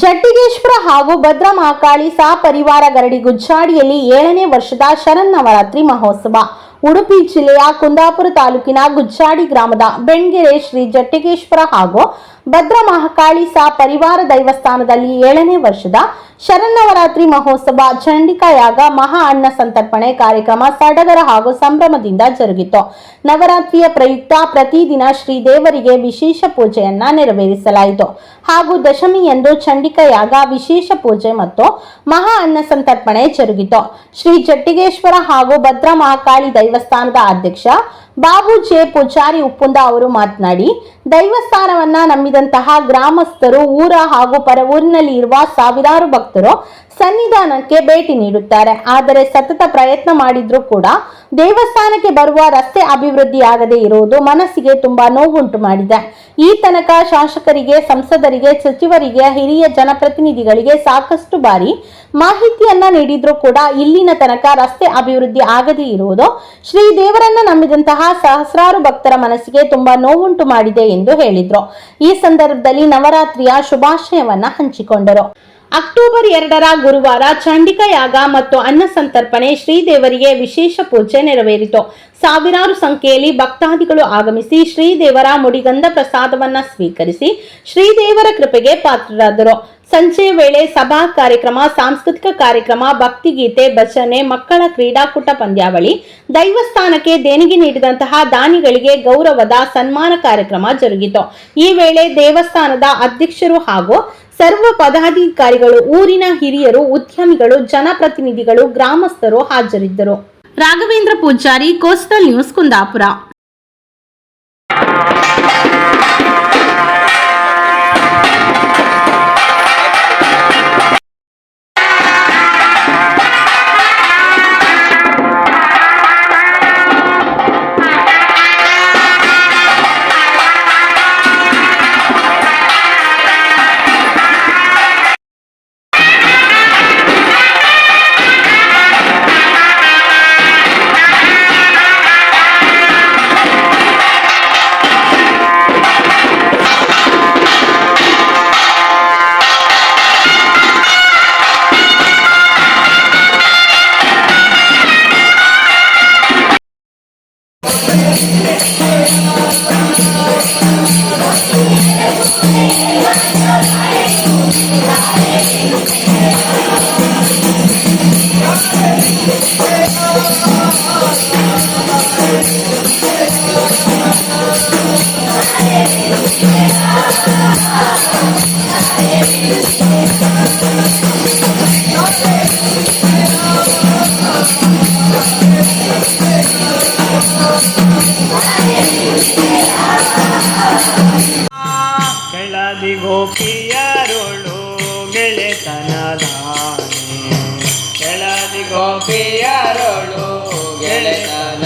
ಜಟ್ಟಿಗೇಶ್ವರ ಹಾಗೂ ಭದ್ರಾ ಮಹಾಕಾಳಿ ಸಹಪರಿವಾರ ಗರಡಿ ಗುಜ್ಜಾಡಿಯಲ್ಲಿ ಏಳನೇ ವರ್ಷದ ಶರನ್ನವರಾತ್ರಿ ಮಹೋತ್ಸವ. ಉಡುಪಿ ಜಿಲ್ಲೆಯ ಕುಂದಾಪುರ ತಾಲೂಕಿನ ಗುಜ್ಜಾಡಿ ಗ್ರಾಮದ ಬೆಣ್ಗೆರೆ ಶ್ರೀ ಜಟ್ಟಿಗೇಶ್ವರ ಹಾಗೂ ಭದ್ರ ಮಹಾಕಾಳಿ ಸಾ ಪರಿವಾರ ದೈವಸ್ಥಾನದಲ್ಲಿ ಏಳನೇ ವರ್ಷದ ಶರನ್ನವರಾತ್ರಿ ಮಹೋತ್ಸವ ಚಂಡಿಕಾ ಯಾಗ ಮಹಾ ಅನ್ನ ಸಂತರ್ಪಣೆ ಕಾರ್ಯಕ್ರಮ ಸಡಗರ ಹಾಗೂ ಸಂಭ್ರಮದಿಂದ ಜರುಗಿತು. ನವರಾತ್ರಿಯ ಪ್ರಯುಕ್ತ ಪ್ರತಿದಿನ ಶ್ರೀ ದೇವರಿಗೆ ವಿಶೇಷ ಪೂಜೆಯನ್ನ ನೆರವೇರಿಸಲಾಯಿತು. ಹಾಗೂ ದಶಮಿಯಂದು ಚಂಡಿಕಾ ಯಾಗ ವಿಶೇಷ ಪೂಜೆ ಮತ್ತು ಮಹಾ ಅನ್ನ ಸಂತರ್ಪಣೆ ಜರುಗಿತು. ಶ್ರೀ ಜಟ್ಟಿಗೇಶ್ವರ ಹಾಗೂ ಭದ್ರ ಮಹಾಕಾಳಿ ದೈವಸ್ಥಾನದ ಅಧ್ಯಕ್ಷ ಬಾಬು ಜೆ ಪೂಜಾರಿ ಉಪ್ಪುಂದ ಅವರು ಮಾತನಾಡಿ ದೈವಸ್ಥಾನವನ್ನ ನಂಬಿದಂತಹ ಗ್ರಾಮಸ್ಥರು ಊರ ಹಾಗೂ ಪರ ಊರಿನಲ್ಲಿ ಇರುವ ಸಾವಿರಾರು ಭಕ್ತರು ಸನ್ನಿಧಾನಕ್ಕೆ ಭೇಟಿ ನೀಡುತ್ತಾರೆ. ಆದರೆ ಸತತ ಪ್ರಯತ್ನ ಮಾಡಿದ್ರೂ ಕೂಡ ದೇವಸ್ಥಾನಕ್ಕೆ ಬರುವ ರಸ್ತೆ ಅಭಿವೃದ್ಧಿ ಆಗದೆ ಇರುವುದು ಮನಸ್ಸಿಗೆ ತುಂಬಾ ನೋವುಂಟು ಮಾಡಿದೆ. ಈ ತನಕ ಶಾಸಕರಿಗೆ, ಸಂಸದರಿಗೆ, ಸಚಿವರಿಗೆ, ಹಿರಿಯ ಜನಪ್ರತಿನಿಧಿಗಳಿಗೆ ಸಾಕಷ್ಟು ಬಾರಿ ಮಾಹಿತಿಯನ್ನ ನೀಡಿದ್ರೂ ಕೂಡ ಇಲ್ಲಿನ ತನಕ ರಸ್ತೆ ಅಭಿವೃದ್ಧಿ ಆಗದೇ ಇರುವುದು ಶ್ರೀ ದೇವರನ್ನ ನಂಬಿದಂತಹ ಸಹಸ್ರಾರು ಭಕ್ತರ ಮನಸ್ಸಿಗೆ ತುಂಬಾ ನೋವುಂಟು ಮಾಡಿದೆ ಎಂದು ಹೇಳಿದ್ರು. ಈ ಸಂದರ್ಭದಲ್ಲಿ ನವರಾತ್ರಿಯ ಶುಭಾಶಯವನ್ನ ಹಂಚಿಕೊಂಡರು. ಅಕ್ಟೋಬರ್ ಎರಡರ ಗುರುವಾರ ಚಂಡಿಕಾ ಯಾಗ ಮತ್ತು ಅನ್ನ ಸಂತರ್ಪಣೆ ಶ್ರೀದೇವರಿಗೆ ವಿಶೇಷ ಪೂಜೆ ನೆರವೇರಿತು. ಸಾವಿರಾರು ಸಂಖ್ಯೆಯಲ್ಲಿ ಭಕ್ತಾದಿಗಳು ಆಗಮಿಸಿ ಶ್ರೀದೇವರ ಮುಡಿಗಂಧ ಪ್ರಸಾದವನ್ನ ಸ್ವೀಕರಿಸಿ ಶ್ರೀದೇವರ ಕೃಪೆಗೆ ಪಾತ್ರರಾದರು. ಸಂಜೆ ವೇಳೆ ಸಭಾ ಕಾರ್ಯಕ್ರಮ, ಸಾಂಸ್ಕೃತಿಕ ಕಾರ್ಯಕ್ರಮ, ಭಕ್ತಿಗೀತೆ, ಭಜನೆ, ಮಕ್ಕಳ ಕ್ರೀಡಾಕೂಟ ಪಂದ್ಯಾವಳಿ ದೈವಸ್ಥಾನಕ್ಕೆ ದೇಣಿಗೆ ನೀಡಿದಂತಹ ದಾನಿಗಳಿಗೆ ಗೌರವದ ಸನ್ಮಾನ ಕಾರ್ಯಕ್ರಮ ಜರುಗಿತು. ಈ ವೇಳೆ ದೇವಸ್ಥಾನದ ಅಧ್ಯಕ್ಷರು ಹಾಗೂ ಸರ್ವ ಪದಾಧಿಕಾರಿಗಳು, ಊರಿನ ಹಿರಿಯರು, ಉದ್ಯಮಿಗಳು, ಜನಪ್ರತಿನಿಧಿಗಳು, ಗ್ರಾಮಸ್ಥರು ಹಾಜರಿದ್ದರು. Raghavendra Poojari, coastal news Kundapura. ಗೋಪಿಯರುಳು ಗೆಳೆತನದಾನೆ. ಕೆಳದಿ ಗೋಪಿಯರುಳು ಗೆಳೆತನ